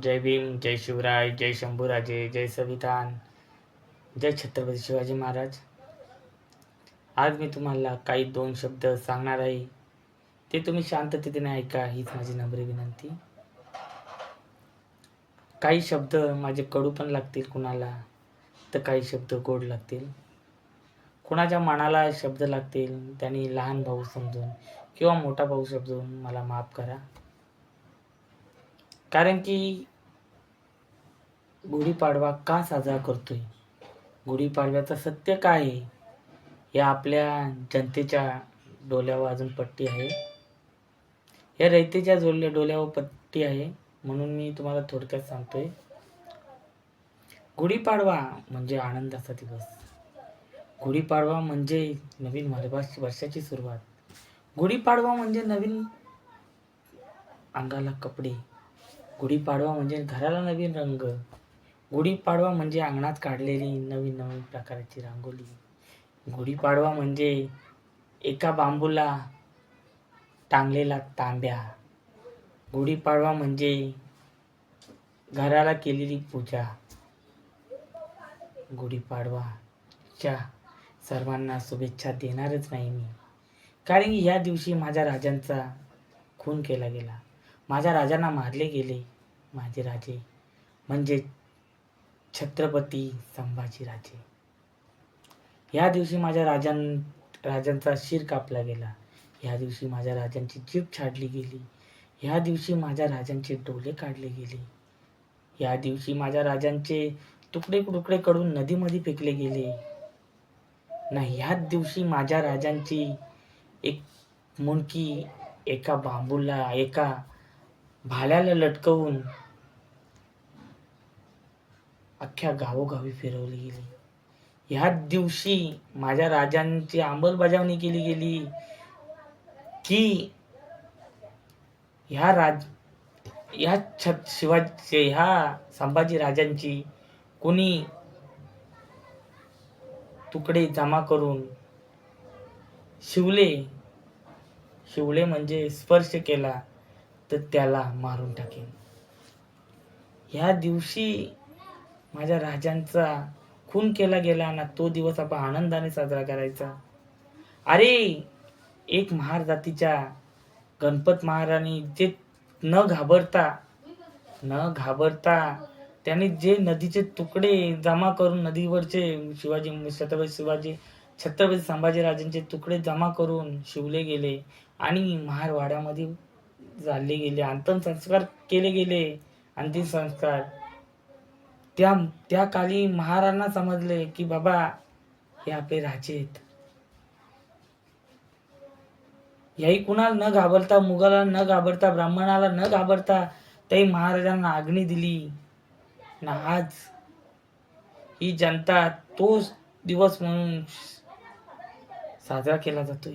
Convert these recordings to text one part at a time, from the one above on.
जय भीम जय शिवराय जय शंभूराजे जय संविधान जय छत्रपती शिवाजी महाराज. आज मी तुम्हाला काही दोन शब्द सांगणार आहे. ते तुम्ही शांततेने ऐका हीच माझी नम्र विनंती. काही शब्द माझे कडू पण लागतील कुणाला तर काही शब्द गोड लागतील. कुणाच्या मनाला शब्द लागतील त्यांनी लहान भाऊ समजून किंवा मोठा भाऊ समजून मला माफ करा. कारण की गुढीपाडवा का साजरा करतोय? गुढीपाडव्याचं सत्य काय आहे? हे आपल्या जनतेच्या डोल्यावर अजून पट्टी आहे. या रयतेच्या जोडल्या डोल्यावर पट्टी आहे म्हणून मी तुम्हाला थोडक्यात सांगतोय. गुढीपाडवा म्हणजे आनंदाचा दिवस. गुढीपाडवा म्हणजे नवीन वर्ष वर्षाची सुरुवात. गुढीपाडवा म्हणजे नवीन अंगाला कपडे. गुढीपाडवा म्हणजे घराला नवीन रंग. गुढीपाडवा म्हणजे अंगणात काढलेली नवीन नवीन प्रकारची रांगोळी गुढीपाडवा म्हणजे एका बांबूला टांगलेला तांब्या. गुढीपाडवा म्हणजे घराला केलेली पूजा. गुढीपाडवाच्या सर्वांना शुभेच्छा देणारच नाही मी. कारण की ह्या दिवशी माझ्या राजांचा खून केला गेला. माझ्या राजांना मारले गेले. माझे राजे म्हणजे छत्रपती संभाजीराजे. या दिवशी माझ्या राजां राजांचा शिर कापला गेला. या दिवशी माझ्या राजांची जीभ छाडली गेली. या दिवशी माझ्या राजांचे डोले काढले गेले. या दिवशी माझ्या राजांचे तुकडे तुकडे कडून नदीमध्ये फेकले गेले. ना ह्याच दिवशी माझ्या राजांची एक मुंडकी एका बांबूला एका भाल्याला लटकवून अख्ख्या गावोगावी फिरवली गेली. ह्या दिवशी माझ्या राजांची अंमलबजावणी केली गेली की ह्या राज ह्या छत शिवाजी ह्या संभाजी राजांची कोणी तुकडे जमा करून शिवले शिवले म्हणजे स्पर्श केला. तर त्याला मारून टाकेन. ह्या दिवशी माझ्या राजांचा खून केला गेला ना तो दिवस आपण आनंदाने साजरा करायचा. अरे एक महार जातीच्या गणपत महाराणी जे न घाबरता न घाबरता त्यांनी जे नदीचे तुकडे जमा करून नदीवरचे शिवाजी छत्रपती शिवाजी छत्रपती संभाजीराजांचे तुकडे जमा करून शिवले गेले आणि महारवाड्यामध्ये झाले गेले अंत्यसंस्कार केले गेले अंतिम संस्कार. त्या त्या काली महाराजांना समजले की बाबा हे आपले राजे आहेत. याही कुणाला न घाबरता मुघाला न घाबरता ब्राह्मणाला न घाबरता त्याही महाराजांना आग्नी दिली. ना आज ही जनता तोच दिवस म्हणून साजरा केला जातोय.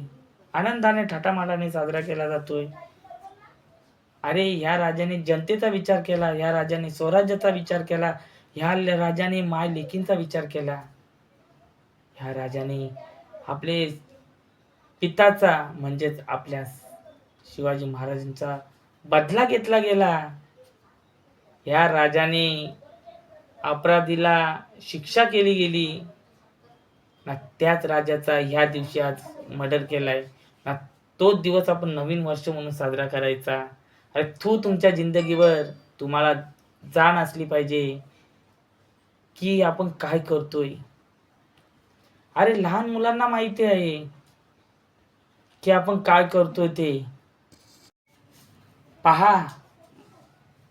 आनंदाने थाटामाटाने साजरा केला जातोय. अरे ह्या राजाने जनतेचा विचार केला ह्या राजाने स्वराज्याचा विचार केला ह्या राजाने माय लेकींचा विचार केला. ह्या राजाने आपले पिताचा म्हणजेच आपल्या शिवाजी महाराजांचा बदला घेतला गेला. ह्या राजाने अपराधीला शिक्षा केली गेली. ना त्याच राजाचा ह्या दिवशी आज मर्डर केलाय. ना तोच दिवस आपण नवीन वर्ष म्हणून साजरा करायचा. अरे तू तुमच्या जिंदगीवर तुम्हाला जाण असली पाहिजे की आपण काय करतोय. अरे लहान मुलांना माहिती आहे की आपण काय करतोय ते. पहा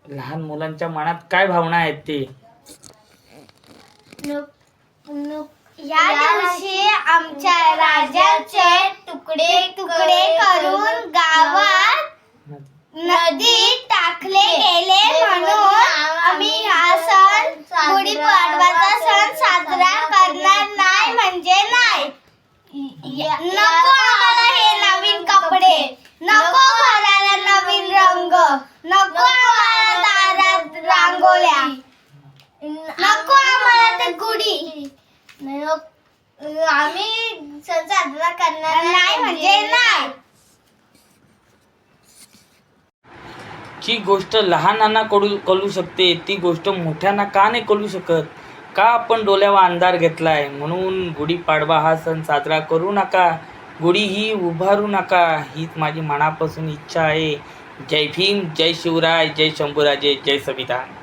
लहान मुलांच्या मनात काय भावना आहेत ते. या दिवशी आमच्या राजाचे तुकडे तुकडे करून गावात नदीत टाकले गेले म्हणून आम्ही हा सण गुढीपाडवाचा सण साजरा करणार नाही म्हणजे नाही नको आम्हाला हे नवीन कपडे नको घराला नवीन रंग नको आम्हाला दारात रांगोळ्या नको आम्हाला ते गुढी आम्ही सण साजरा करणार नाही म्हणजे नाही जी गोष्ट लहानांना कळू कळू शकते ती गोष्ट मोठ्यांना का नाही कळू शकत? का आपण डोल्यावर अंधार घेतलाय? म्हणून गुढीपाडवा हा सण साजरा करू नका. गुढी ही उभारू नका. हीच माझी मनापासून इच्छा आहे. जय भीम जय शिवराय जय शंभूराजे जय संविधान.